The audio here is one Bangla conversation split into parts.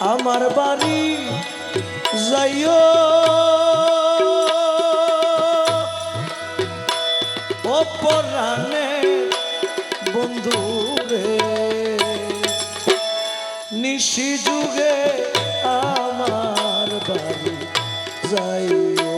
আমার বাড়ি যাইও। অপরাণে বন্ধু রে নিশি যুগে আমার বাড়ি যাইও।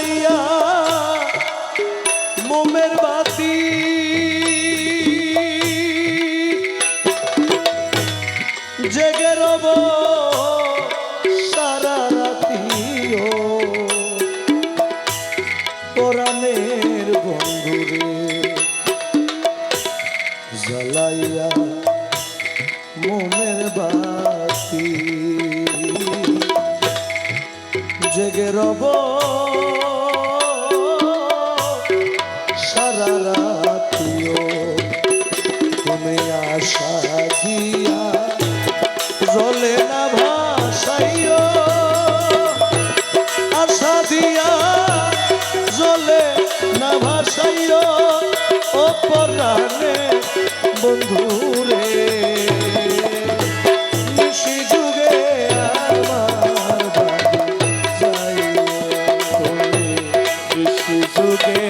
জ্বালাইয়া মোমের বাতি। জেগে রব সারা বন্ধুরে জ্বালাইয়া মোমের বাতি। জেগে রব সারা রাতিও তুমি আশা দিয়া জলে না ভাসাইও। আশা দিয়া জলে না ভাসাইও। ও পরাণে বন্ধুরে, নিশি যুগে আমার বাড়ি তুমি নিশি যুগে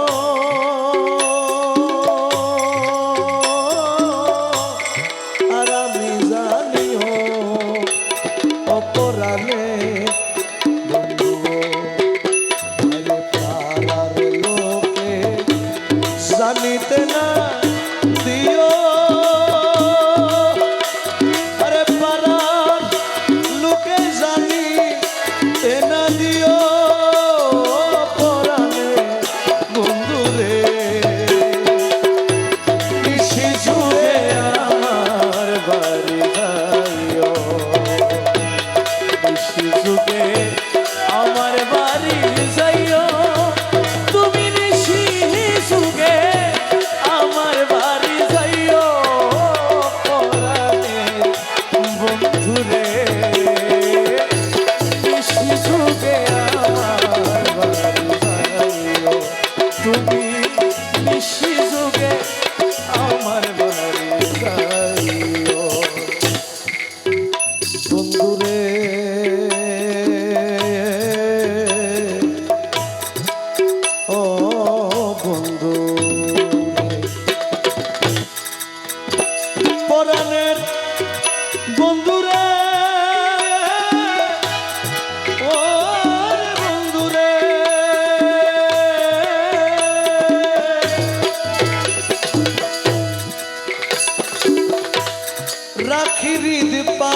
রাখি দীপা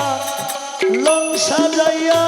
লং সাজাইয়া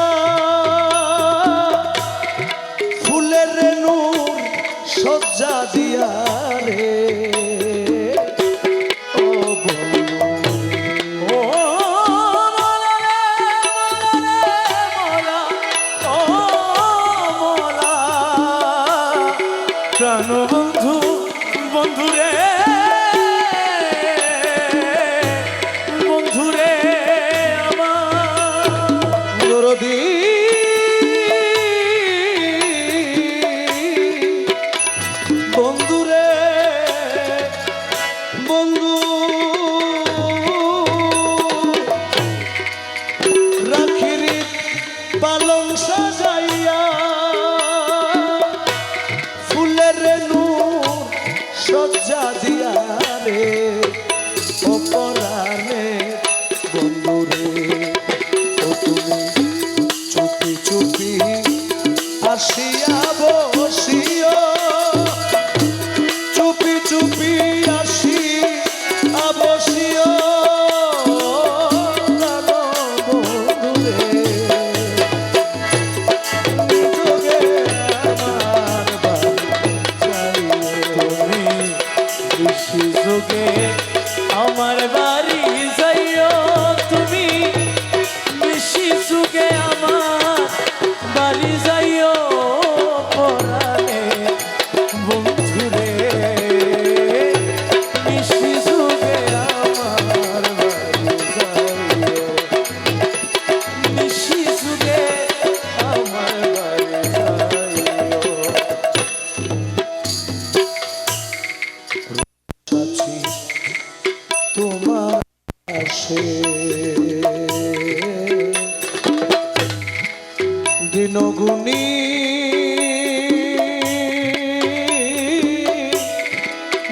গুণী?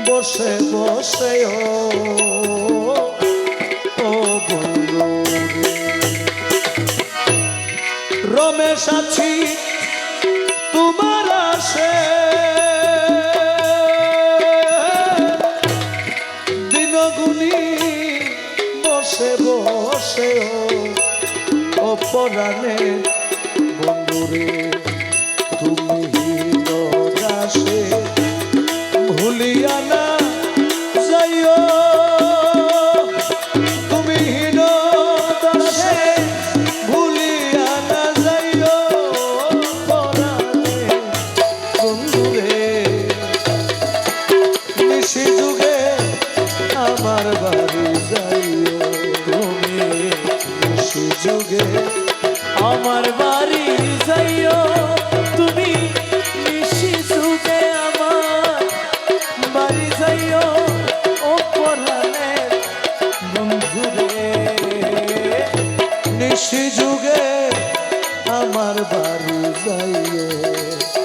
বসে বসে ও বন্ধু। রমেশ আছি তোমার আসে। দিনগুনি বসে বসে ও অপরাণে ஊரே Oh,